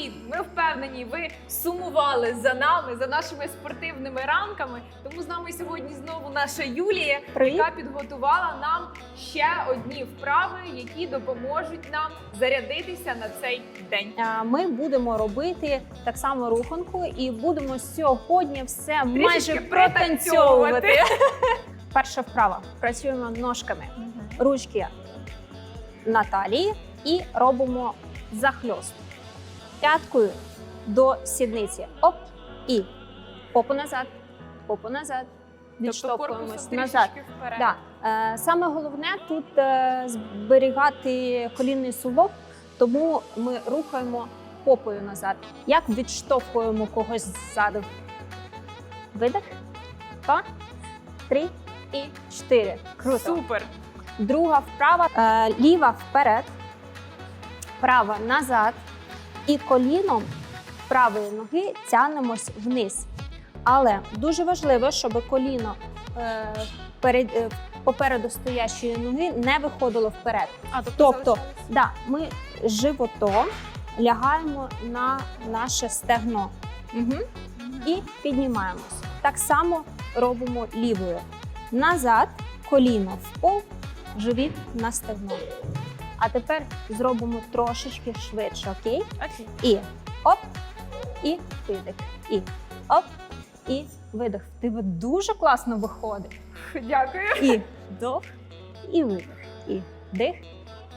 Всі ми впевнені, ви сумували за нами, за нашими спортивними ранками. Тому з нами сьогодні знову наша Юлія, Привіт. яка підготувала нам ще одні вправи, які допоможуть нам зарядитися на цей день. Ми будемо робити так само руханку і будемо сьогодні все майже протанцьовувати. Перша вправа. Працюємо ножками, ручки на талії і робимо захльост. П'яткою до сідниці. Оп, і попу назад, попу назад. Тобто Відштовхуємось назад. вперед. Да. Е, саме головне тут е, зберігати колінний суглоб, тому ми рухаємо попою назад. Як відштовхуємо когось ззаду. Видих. Два, три і чотири. Круто. Супер. Друга вправа. Е, ліва вперед, права назад. І коліном правої ноги тягнемось вниз. Але дуже важливо, щоб коліно е, перед, е, попереду стоящої ноги не виходило вперед. А, Тобто, да, ми животом лягаємо на наше стегно Угу. і піднімаємось. Так само робимо лівою. Назад, коліно в пол, живіт на стегно. А тепер зробимо трошечки швидше, окей? Окей. І оп, і видих. І оп, і видих. В тебе дуже класно виходить. Дякую. І вдох, і видих. І дих,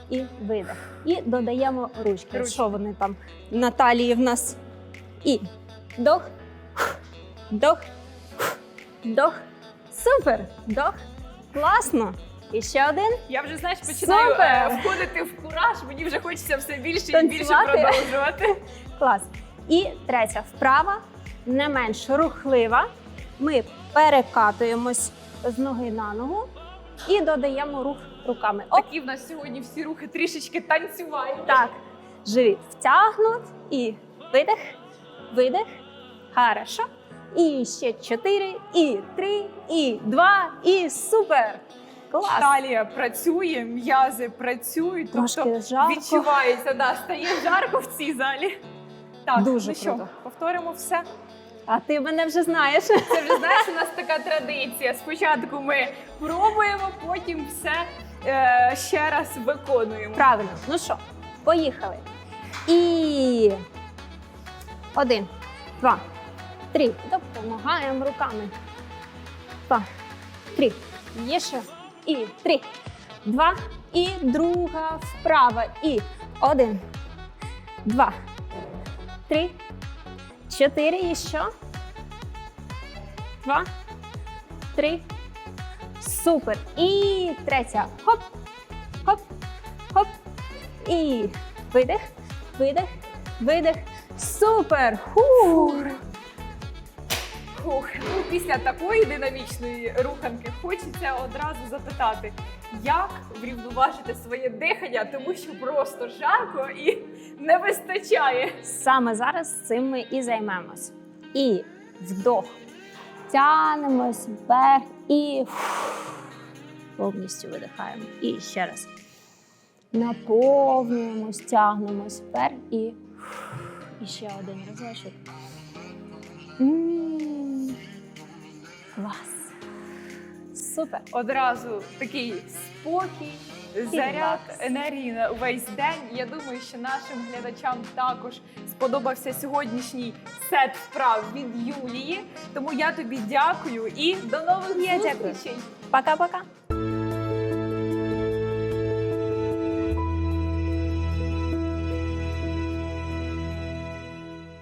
і видих. І додаємо ручки. Ручки. Що вони там на талії в нас? І вдох, вдох, вдох. Супер! Вдох. Класно. І ще один. Я вже знаєш, починаю Супер! е, входити в кураж. Мені вже хочеться все більше і більше Танцювати? продовжувати. Клас. І третя вправа, не менш рухлива. Ми перекатуємось з ноги на ногу і додаємо рух руками. Оп, Такі в нас сьогодні всі рухи трішечки танцювають. так. Живіт втягнут і видих, видих. Хорошо. І ще чотири, і три, і два, і супер. Клас. Талія працює, м'язи працюють, Трошки тобто жарко. відчувається, да, стає жарко в цій залі. Так, Дуже ну що, круто. повторимо все. А ти мене вже знаєш. Це вже знаєш, у нас така традиція. Спочатку ми пробуємо, потім все е, ще раз виконуємо. Правильно. Ну що, поїхали. І один, два, три. Допомагаємо руками. Два, три. Є ще. І три. Два. І друга вправа. І один, два, три, чотири. І що? Два, три. Супер. І третя. Хоп, хоп, хоп. І видих, видих, видих. Супер! Ху! Фух, ну, після такої динамічної руханки хочеться одразу запитати, як врівноважити своє дихання, тому що просто жарко і не вистачає. Саме зараз цим ми і займемось. І вдох. Тянемось вверх і повністю видихаємо. І ще раз. Наповнюємось, тягнемось вверх і, і ще один разочок. Клас. Супер. Одразу такий спокій, заряд енергії на увесь день. Я думаю, що нашим глядачам також сподобався сьогоднішній сет вправ від Юлії. Тому я тобі дякую і до нових Я дякую. зустрічей. Пока-пока.